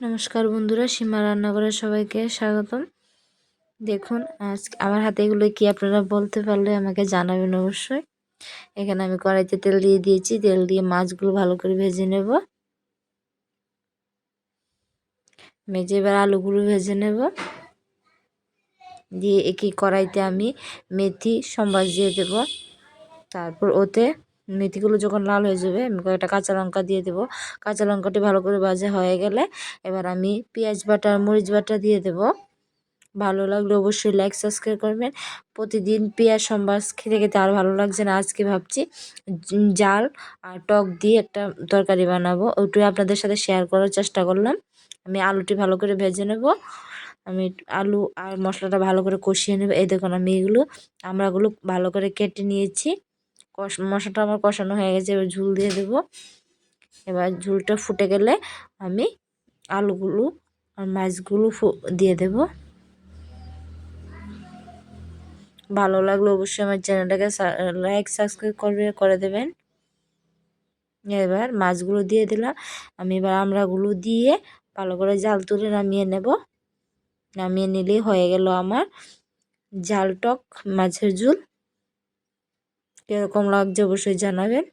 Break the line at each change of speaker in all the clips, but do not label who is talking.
নমস্কার বন্ধুরা, সীমা রান্নাঘরে সবাইকে স্বাগতম। দেখুন আজ আমার হাতে এগুলো কি আপনারা বলতে পারলে আমাকে জানাবেন অবশ্যই। এখানে আমি কড়াইতে তেল দিয়ে দিয়েছি, তেল দিয়ে মাছগুলো ভালো করে ভেজে নেব। মেজে এবার আলুগুলো ভেজে নেব। দিয়ে একই কড়াইতে আমি মেথি, সম্বাস দিয়ে দেব। তারপর ওতে মেথিগুলো যখন লাল হয়ে যাবে, আমি কয়েকটা কাঁচা লঙ্কা দিয়ে দেবো। কাঁচা লঙ্কাটি ভালো করে ভাজা হয়ে গেলে এবার আমি পেঁয়াজ বাটা, মরিচ বাটা দিয়ে দেবো। ভালো লাগলে অবশ্যই লাইক সাবস্ক্রাইব করবেন। প্রতিদিন পেঁয়াজ, সম্বাস খেতে খেতে আর ভালো লাগছে না, আজকে ভাবছি জাল আর টক দিয়ে একটা তরকারি বানাবো। ওইটুই আপনাদের সাথে শেয়ার করার চেষ্টা করলাম। আমি আলুটি ভালো করে ভেজে নেব। আমি আলু আর মশলাটা ভালো করে কষিয়ে নেব। এই দেখুন আমি এগুলো, আমরাগুলো ভালো করে কেটে নিয়েছি। কষ মশলাটা আমার কষানো হয়ে গেছে, এবার ঝুল দিয়ে দেব। এবার ঝুলটা ফুটে গেলে আমি আলুগুলো আর মাছগুলো দিয়ে দেব। ভালো লাগলে অবশ্যই আমার চ্যানেলটাকে লাইক সাবস্ক্রাইব করবে, করে দেবেন। এবার মাছগুলো দিয়ে দিলাম। আমি এবার আমড়াগুলো দিয়ে ভালো করে জাল তুলে নামিয়ে নেব। নামিয়ে নিলেই হয়ে গেল আমার জাল টক মাছের ঝুল। কীরকম লাগছে অবশ্যই জানাবেন।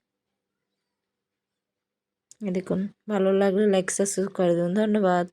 দেখুন ভালো লাগলে লাইক সাবস্ক্রাইব করে দেবেন ধন্যবাদ।